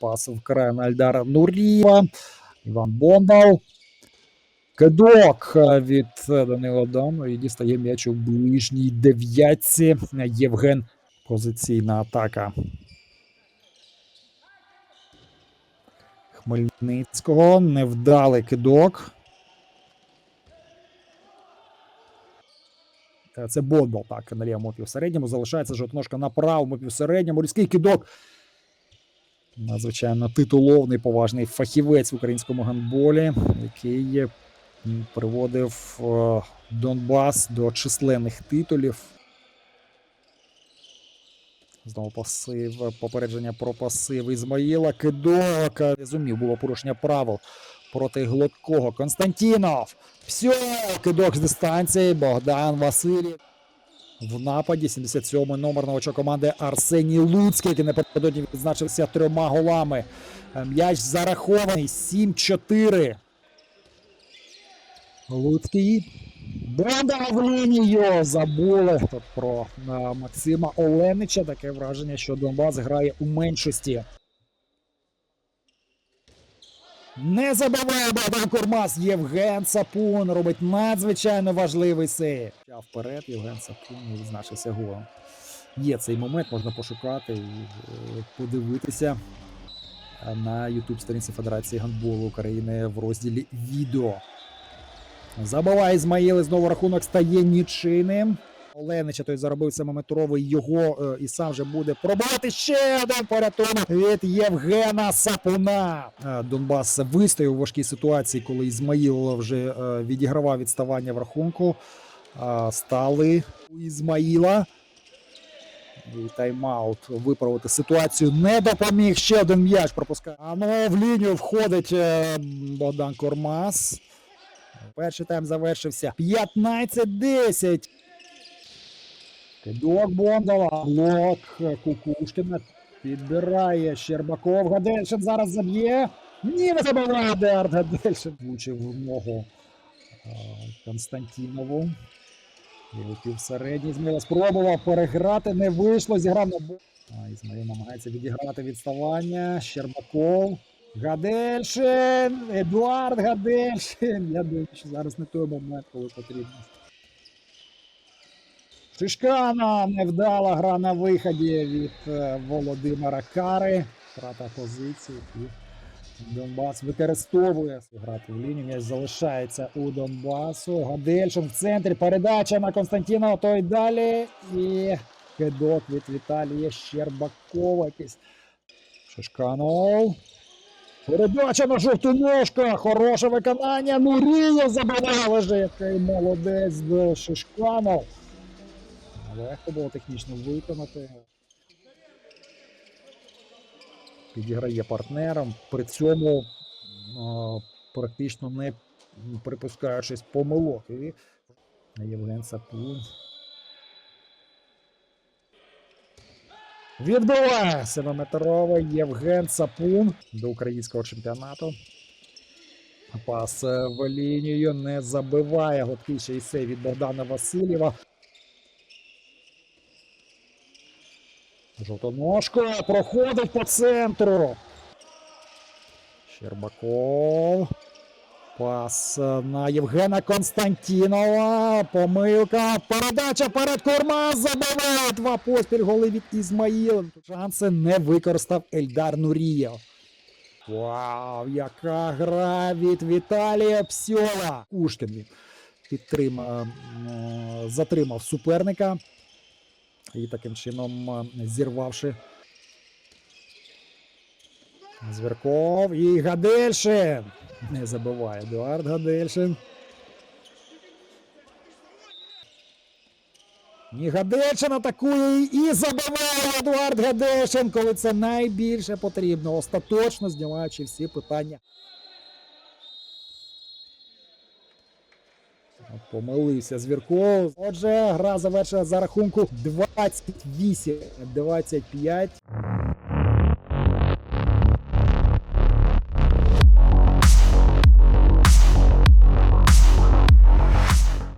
Пас вкрає на Альдара Нуріва. Іван Бондал. Кидок е, від е, Данила Дану і дістає м'яч у ближній дев'ятці. Євген. Позиційна атака. Хмельницького. Невдалий кидок. Це Бондал, так, на лівому півсередньому. Залишається жовтножка на правому півсередньому. Різкий кидок. Надзвичайно титуловний, поважний фахівець в українському гандболі, який приводив е, Донбас до численних титулів. Знову пасив, попередження про пасив Ізмаїла. Кидок. Не Зумів було порушення правил проти Глоткого. Константінов. Все, кидок з дистанції. Богдан Васильєв. В нападі 77-й номер новачок команди Арсеній Луцький, який напередодні відзначився трьома голами. Е, М'яч зарахований 7-4. Луцький. Бонда в лінію. Забули про е, Максима Оленича. Таке враження, що Донбас грає у меншості. Не забиває Богдан Курмас. Євген Сапун робить надзвичайно важливий сейв. Вперед Євген Сапун відзначився голом. Є цей момент, можна пошукати і е, подивитися е, на youtube сторінці Федерації гандболу України в розділі відео. Забиває Ізмаїл, і знову рахунок стає нічийним. Оленича той заробив семиметровий його е, і сам же буде пробувати ще один порятунок від Євгена Сапуна. Е, Донбас вистояв у важкій ситуації, коли Ізмаїл вже е, відігравав відставання в рахунку. Стали у Ізмаїла. Тайм-аут виправити ситуацію не допоміг. Ще один м'яч пропускає. А ну в лінію входить Богдан Кормас. Перший тайм завершився 15-10. Кидок Бондала. Блок Кукушкіна. Підбирає Щербаков. Гадельшин зараз заб'є. Ні, не забиває Деард Гадельшин. Влучив ногу е, Константінову. Лівий півсередній Ізмаїл спробував переграти, не вийшло, зіграв на бок. А, Ізмаїл намагається відіграти відставання. Щербаков. Гадельшин! Едуард Гадельшин! Я думаю, що зараз не той момент, коли потрібно. Шишкана невдала гра на виході від е, Володимира Кари. Втрата позиції. І Донбас використовує грати в лінію. М'яч залишається у Донбасу. Гадельшин в центрі. Передача на Константінова. Той далі. І кидок від Віталія Щербакова. Якийсь. Шишканов. Передача на жовту ножку. Хороше виконання. Нурієв забиває вже який молодець до Шишканов. Легко було технічно виконати. Підіграє партнером. При цьому практично не припускаючись помилок. І Євген Сапун. Відбиває 7-метровий Євген Сапун до українського чемпіонату. Пас е, в лінію не забиває гладкий ще й сей від Богдана Васильєва. Жовтоножка проходить по центру. Щербаков. Пас на Євгена Константінова. Помилка. Передача перед Курма. Забиває два поспіль голи від Ізмаїла. Шанси не використав Ельдар Нурієв. Вау, яка гра від Віталія Псьола. Кушкін підтримав, е, затримав суперника. І таким чином е, зірвавши Звірков і Гадельшин. Не забиває Едуард Гадельшин. Ні, Гадельшин атакує і забиває Едуард Гадельшин, коли це найбільше потрібно, остаточно знімаючи всі питання. Помилився Звірков. Отже, гра завершена за рахунку 28-25.